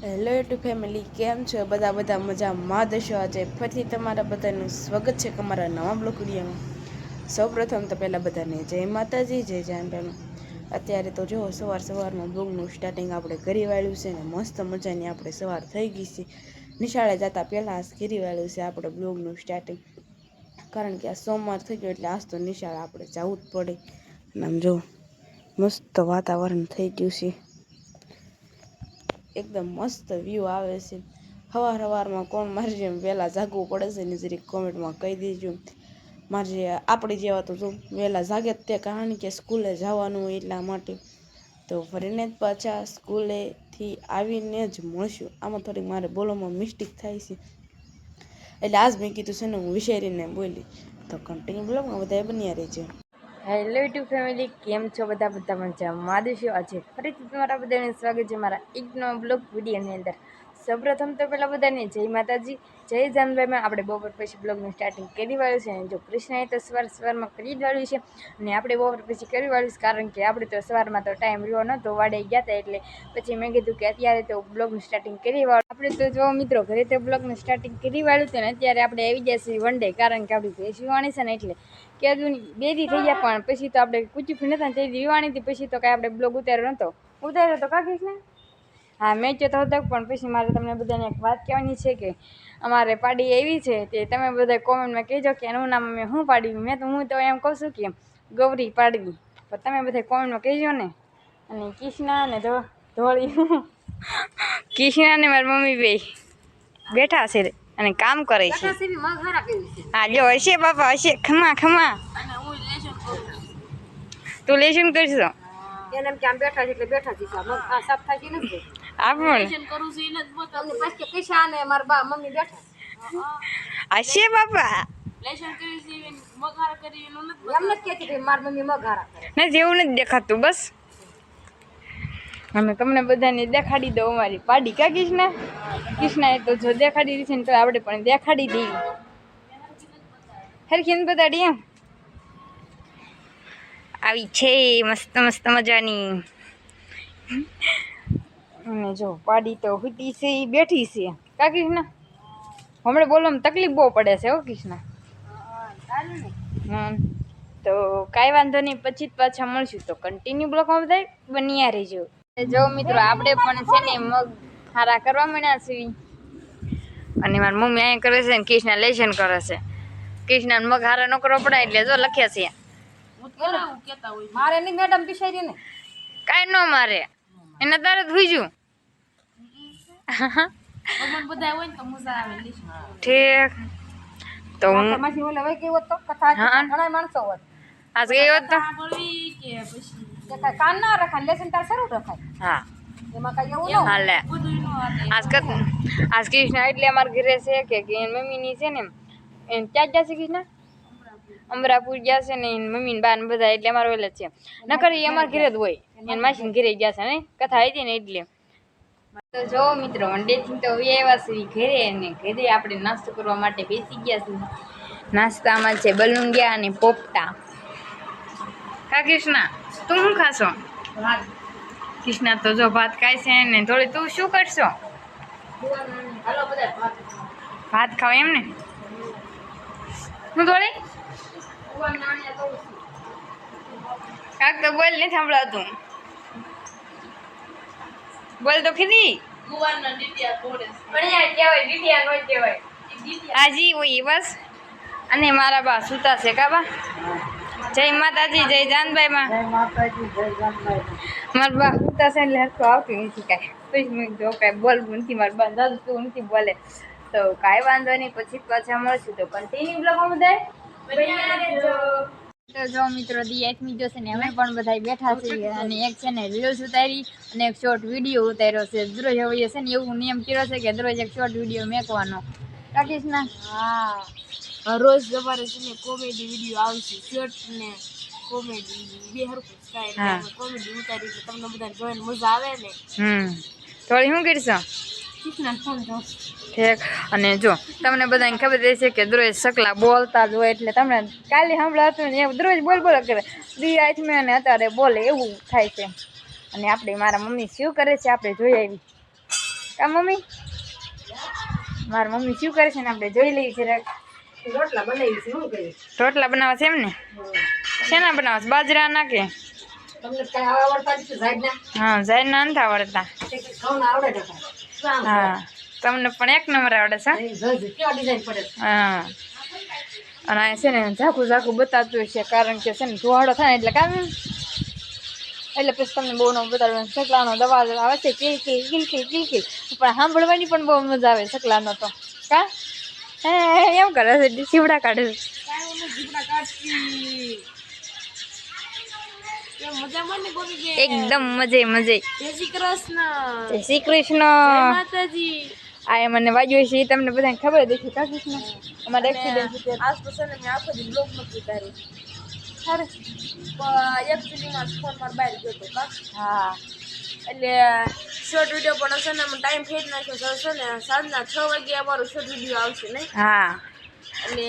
Hello YouTube family કેમ છો? બધા બધા મજામાં દશો આજે? ફરીથી તમારા બધાનું સ્વાગત છે અમારા નવા બ્લોક વિડીયોમાં. સૌપ્રથમ તો પહેલાં બધાને જય માતાજી, જય જાનભાઈનું અત્યારે તો જો સવાર સવારમાં બ્લોગનું સ્ટાર્ટિંગ આપણે કરી વાળ્યું છે ને મસ્ત મજાની આપણે સવાર થઈ ગઈ છે. નિશાળે જતા પહેલાં કરી વાળ્યું છે આપણે બ્લોગનું સ્ટાર્ટિંગ કારણ કે આ સોમવાર થઈ ગયો એટલે આજ તો નિશાળે આપણે જવું જ પડે. અને આમ જો મસ્ત વાતાવરણ થઈ ગયું છે. એકદમ મસ્ત વ્યૂ આવે છે. સવાર સવારમાં કોણ મારે જેમ વહેલા જાગવું પડે છે ને જરીક કોમેન્ટમાં કહી દેજો. મારે આપણી જેવા તો જો વહેલા જાગે જ તે કારણ કે સ્કૂલે જવાનું એટલા માટે. તો ફરીને જ પાછા સ્કૂલેથી આવીને જ મળશું. આમાં થોડીક મારે બોલવામાં મિસ્ટેક થાય છે. એટલે આજ મેં કીધું છે ને હું વિચારીને બોલી. તો કન્ટિન્યુ બ્લોગમાં બધા બન્યા રહેજો. હેલો યુટ્યુબ ફેમિલી કેમ છો બધા? બધા મજામાં. દેશો આજે ફરીથી તમારા બધાને સ્વાગત છે મારા એક નવા બ્લોગ વિડીયોની અંદર. સૌપ્રથમ તો પહેલાં બધાને જય માતાજી, જય જાનભાઈમાં. આપણે બપોર પછી બ્લોગનું સ્ટાર્ટિંગ કરી વાળ્યું છે. અને જો કૃષ્ણએ તો સવાર સવારમાં કરી વાળ્યું છે. અને આપણે બપોર પછી કરી વાળ્યું છે, કારણ કે આપણે તો સવારમાં તો ટાઈમ રહ્યો નહોતો, વાડે ગયા હતા એટલે પછી મેં કીધું કે અત્યારે તો બ્લોગનું સ્ટાર્ટિંગ કરી વાળું. આપણે તો જો મિત્રો ઘરે તો બ્લોગનું સ્ટાર્ટિંગ કરી વાળ્યું છે ને, અત્યારે આપણે આવી ગયા છીએ વન ડે કારણ કે આપણી ભેંસ છે ને એટલે કે હજુ બે દી થઈ ગયા, પણ પછી તો આપણે કુચી નતા તે વિવાણી હતી પછી તો કાંઈ આપણે બ્લોગ ઉતાર્યો નહોતો ઉતાર્યો તો કાકીશ ને હા મેં કહેતો હતો પણ પછી મારે તમને બધાને એક વાત કહેવાની છે કે અમારે પાડી એવી છે તે તમે બધા કોમેન્ટમાં કહેજો કે એનું નામ અમે શું પાડ્યું? મેં તો હું તો એમ કહું છું કે ગૌરી પાડવી. પણ તમે બધા કોમેન્ટમાં કહેજો ને. અને કિષ્ણા અને ધોળી કિષ્ણા અને મારી મમ્મી બે બેઠા છે અને કામ કરે છે. હા જો હશે બાપા હશે. ખમા ખમા. તું લેશન કરશો? એને કે આમ બેઠા છે એટલે બેઠા છે. સાફ થાય છે નથી આપણ હશે બાપા? એમ નથી કહેતી કે મારી મમ્મી મઘારા કરે. નથી દેખાતું બસ. અમે તમને બધાને દેખાડી દો અમારી પાડી કા કૃષ્ણા એ તો જો દેખાડી દીધી છે ને તો આપણે પણ દેખાડી દઈએ. હરખી બતાડી એમ? આવી છે મસ્ત મસ્ત મજાની. અને જો પાડી તો હુતી છે એ બેઠી છે. કા કૃષ્ણા? હમણાં બોલવામાં તકલીફ બહુ પડે છે હો કૃષ્ણા. હમ તો કાંઈ વાંધો નહીં પછી જ પાછા મળશું. તો કન્ટિન્યુ બ્લોકમાં બધા બન્યા રહીજો. જો મિત્રો આપણે પણ છે ને મગ સારા કરવા માંડ્યા છીએ. અને મારી મમ્મી અહીંયા કરે છે ને કૃષ્ણ લેશન કરે છે. કૃષ્ણ મગ હારા ન કરવો પડે એટલે જો લખ્યા છે. મારે નહીં મેડમ પીસાઈ ને. કાંઈ ન મારે. એને તારે જ હુઈજું ઠીક. તો હું હા. આજ તો? કાન ના રખાય લેસન તાર શરૂ રખાય. હા. એમાં આજ કૃષ્ણ એટલે અમારા ઘરે છે કે કે એની મમ્મીની છે ને એને ક્યાં છે કૃષ્ણ? અમરાપુર. ગયા છે ને એની મમ્મી બા ને બધા એટલે અમારે ઓલે છે. નકર એ અમારા ઘરે જ હોય. એની માસી ઘરે ગયા છે ને? કથા હતી ને એટલે. તો જો મિત્રો વંડેથી તો આવ્યા છે ઘરે અને ઘરે આપણે નાસ્તો કરવા માટે બેસી ગયા છે. નાસ્તામાં છે બલુંગિયા અને પોપટા. કા કૃષ્ણા તું શું ખાશો? કૃષ્ણા તો જો ભાત ખાય છે ને થોડી તું શું કરશો? ભાત. ખાવ એમ ને? હું થોડી. કાક તો બોલ નથી સાંભળાતું બોલ તો કહેવાય. આજી હોય બસ. અને મારા બા સુતા છે કા બા? જય માતાજી જય જાનભાઈ માં. મારા બા સુતા છે એટલે હરખું આવતી નથી કાંઈ. પછી મેં જો કાંઈ બોલવું નથી મારા બા દાદુ તું નથી બોલે. તો કાંઈ વાંધો નહીં પછી પાછા મળશું તો કન્ટિન્યુ બ્લોગમાં બધાય. તો જો મિત્રો દી જોશે ને અમે પણ બધા બેઠા છીએ અને એક છે ને રીલ્સ ઉતારી અને એક શોર્ટ વીડિયો ઉતાર્યો છે. દરરોજ હવે છે ને એવું નિયમ કર્યો છે કે દરરોજ એક શોર્ટ વીડિયો મેકવાનો. ના હા. રોજ સવારે છે ને કોમેડી વીડિયો આવશે. શોર્ટ ને કોમેડી બે કોમેડી ઉતારી તમને બધાને જોઈને મજા આવે ને? થોડી શું કરશો? ઠીક અને જો તમને બધાને ખબર છે કે દરરોજ સકલા બોલતા જ હોય એટલે તમને કાલે સાંભળાતું ને એવું દરરોજ બોલ બોલ કરે. દી આઠમે અને અત્યારે બોલે એવું થાય છે. અને આપણે મારા મમ્મી શું કરે છે આપણે જોઈ આવી કા મમ્મી? મારા મમ્મી શું કરે છે ને આપણે જોઈ લઈએ જરાક રોટલા બનાવી છે શું રોટલા બનાવે છે એમ ને? શેના બનાવવા છે? બાજરાના કે? તમને આવડતા હા ઝાડના નથી આવડતા. આવડે. હા. તમને પણ એક નંબર આવડે છે. હા. અને આ છે ને ઝાકું ઝાકું બતાવતું છે કારણ કે છે ને ધુવાડો થાય એટલે કામ એટલે પછી તમને બહુ ન બતાડવાનું સકલાનો દવા આવે છે કિલ કિલકી કિલ કિલ કિલ કિલ. પણ સાંભળવાની પણ બહુ મજા આવે સકલાનો તો. કા? હે એમ કરે છે સીવડા કાઢે છે કાંઈ ઓલું ઝીબ્રા કાઢતી. કેમ મજામાં ને ગોપી બેન? એકદમ મજે મજે. જય શ્રી કૃષ્ણ. જય શ્રી કૃષ્ણ. માતાજી. આ મને વાગ્યું છે એ તમને બધાને ખબર જ દેખી કા કૃષ્ણ? અમારે એક્સિડન્ટ છે આજ તો છે ને મેં આખો દી બ્લોગ નથી ઉતાર્યો ખરે. એકચ્યુઅલીમાં ફોન માર બહાર ગયો હતો કા? હા. એટલે શોર્ટ વીડિયો પણ હશે ને ટાઈમ થઈ નાખ્યો તો હશે ને સાંજના છ વાગે અમારો શોર્ટ વીડિયો આવશે નહીં? હા. એટલે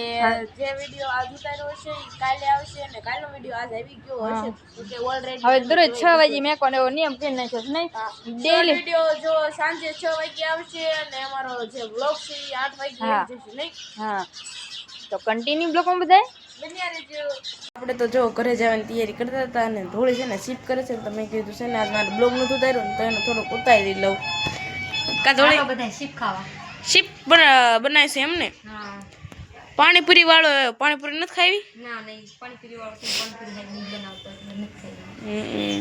જે વીડિયો આજ ઉતાર્યો હશે એ કાલે આવશે અને કાલનો વીડિયો આજ આવી ગયો હશે. તો ઓલરેડી હવે દરરોજ છ વાગે મેં કોને એવો નિયમ કરી નાખ્યો છે નહીં? ડેલી વીડિયો જો સાંજે છ વાગે આવશે અને અમારો જે બ્લોગ છે એ આઠ વાગે આવી જશે નહીં? હા. તો કન્ટિન્યુ બ્લોગમાં બધાય? બન્યા રહેજો. આપણે તો જો ઘરે જવાની તૈયારી કરતા હતા અને ધોળી છે ને શિફ્ટ કરે છે તમે મેં કીધું છે ને આજ મારે બ્લોગ નથી ઉતાર્યો ને તો એને થોડોક ઉતારી લઉં. કા ધોળી? બધા શિફ્ટ ખાવા. શિફ્ટ બનાવીશું છે એમને હા. પાણીપુરી વાળો પાણીપુરી નથી ખાવી? ના નહીં. પાણીપુરી વાળો પાણીપુરી બનાવતો નથી ખાઈ. હમ.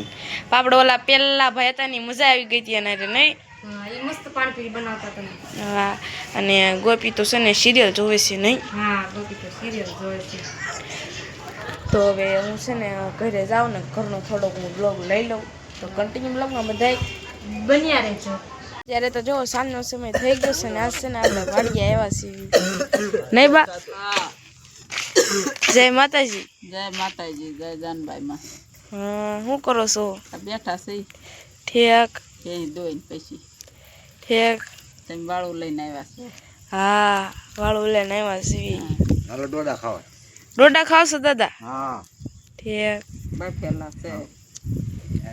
પાપડ ઓલા પેલા ભાઈ હતા ની મજા આવી ગઈ હતી એના નહીં? હા એ મસ્ત પાણીપુરી બનાવતા તમે હા અને ગોપી તો છે ને સિરિયલ જોવે છે નહીં? હા ગોપી તો સિરિયલ જોવે છે. તો હવે હું છે ને ઘરે જાઉં ને ઘરનો થોડોક હું બ્લોગ લઈ લઉં. તો કન્ટિન્યુ બ્લોગમાં બધા બન્યા રહેજો. ત્યારે તો જો સાંજનો સમય થઈ ગયો છે ને આજ છે ને આપણે વાડીએ આવ્યા છીએ. નહીં બા? જય માતાજી. જય માતાજી જય જાનબાઈમાં હા શું કરો છો? આ બેઠા છે. ઠેક. એ દોઈને પછી ઠેક. તમે વાળું લઈને આવ્યા છે. હા વાળું લઈને આવ્યા છીએ. હાલો ડોડા ખાવા. ડોડા ખાવશો દાદા? હા. ઠેક. બેઠેલા છે.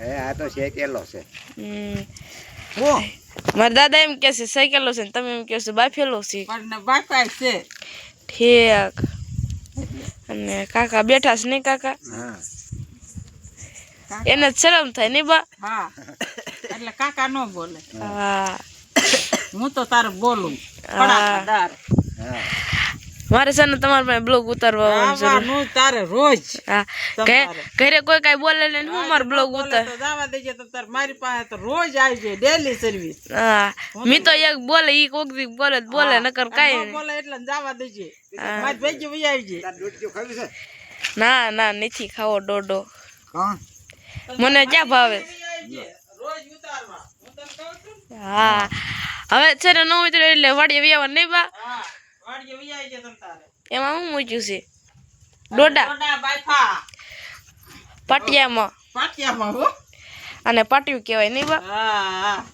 એ આ તો શેકેલો છે. હમ. મારા દાદા એમ કે છે સાયકલો છે ને તમે એમ કહો છો બાફેલો છે પણ છે ઠેક અને કાકા બેઠા છે નહીં કાકા એને શરમ થાય નહીં બા હા એટલે કાકા ન બોલે હા હું તો તારે બોલું હા. મારે છે ને તમારા પાસે બ્લોગ ઉતારવા જરૂર. તારે રોજ હા ઘરે- કોઈ કાઈ બોલે ને હું મારો બ્લોગ બોલે ઉતાર તો જવા દેજે તો તાર મારી પાસે તો રોજ આવી જાય ડેલી સર્વિસ હા મી તો એક બોલે ઈ કોક દી બોલે બોલે નકર કાઈ બોલે એટલે જવા દેજે. મારી ભેજી ભઈ આવી જાય તાર દૂધ ખાવી છે? ના ના નથી ખાવો ડોડો. કોણ? મને ક્યાં ભાવે? રોજ ઉતારવા. હું તને કહું છું હા હવે છે ને નવું એટલે વાડીએ વ્યવહાર નહીં બા. એમાં હું મૂક્યું છે? ડોડા. પાટિયામાં. પાટિયામાં હો. અને પાટિયું કહેવાય નહીં બા? હા.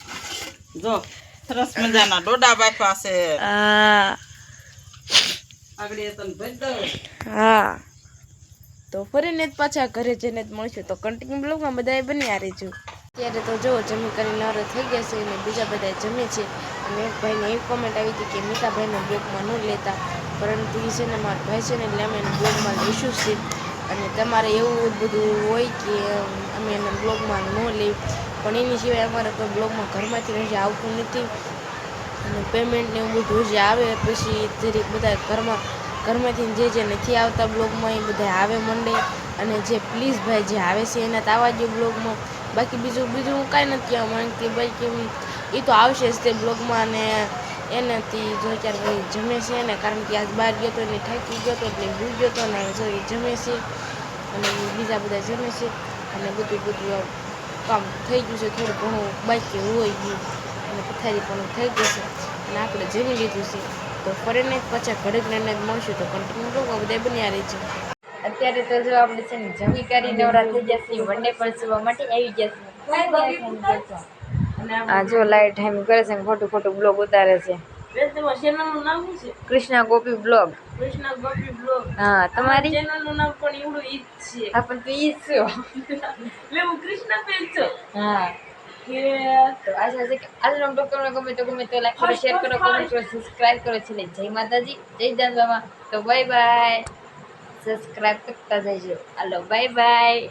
જો સરસ મજાના ડોડા બાફા છે. હા. તો ફરીને જ પાછા ઘરે જઈને જ મળશું. તો કન્ટિન્યુ બ્લોગમાં બધાએ રહી રહેજો. ત્યારે તો જો જમી કરીને નવરા થઈ ગયા છે અને બીજા બધા જમે છે. અને ભાઈને એવી કોમેન્ટ આવી હતી કે મીતાભાઈને બ્લોગમાં ન લેતા. પરંતુ એ છે ને મારા ભાઈ છે ને એટલે અમે એને બ્લોગમાં લઈશું છે અને તમારે એવું બધું હોય કે અમે એને બ્લોગમાં ન લઈ પણ એની સિવાય અમારે કોઈ બ્લોગમાં ઘરમાંથી રજા આવતું નથી. અને પેમેન્ટ ને એવું બધું જે આવે પછી જરીક બધા ઘરમાં, ઘરમાંથી જે જે નથી આવતા બ્લોગમાં એ બધા આવે મંડે અને જે પ્લીઝ ભાઈ જે આવે છે એના તો આવવા બ્લોગમાં બાકી બીજું બીજું હું કાંઈ નથી. કહેવા માંગતી ભાઈ કે એ તો આવશે જ તે બ્લોગમાં અને એનાથી જો ચાર ભાઈ જમે છે ને, કારણ કે આજ બહાર ગયો તો એટલે થાકી ગયો તો એટલે ભૂલ ગયો હતો ને જો એ જમે છે અને બીજા બધા જમે છે અને બધું બધું કામ થઈ ગયું છે, થોડું ઘણું બાકી હોય ગયું અને પથારી પણ થઈ ગઈ છે અને આપણે જમી લીધું છે. તો ફરીને પાછા ઘડીક ને મળશું તો કન્ટિન્યુ લોકો બધા બન્યા રહે છે અત્યારે તો જો આપણે છે ને જમી કરી નવરા થઈ જશે વનડે પણ સુવા માટે આવી જશે આ જો લાઈટ ટાઈમ કરે છે ને ખોટું ખોટું બ્લોગ ઉતારે છે. કૃષ્ણા ગોપી બ્લોગ કૃષ્ણ ગોપી બ્લોગ હા તમારી ચેનલનું નામ પણ એવડું ઈ જ છે. હા પણ તું ઈ જ છો. એટલે હું કૃષ્ણ પેજ છું? હા. તો આશા છે કે આજનો બ્લોગ તમને ગમે તો ગમે તો લાઈક કરો શેર કરો કોમેન્ટ કરો સબસ્ક્રાઇબ કરો છેલ્લે. જય માતાજી જય દાદામાં તો બાય બાય સબસ્ક્રાઇબ કરતા જજો. હાલો બાય બાય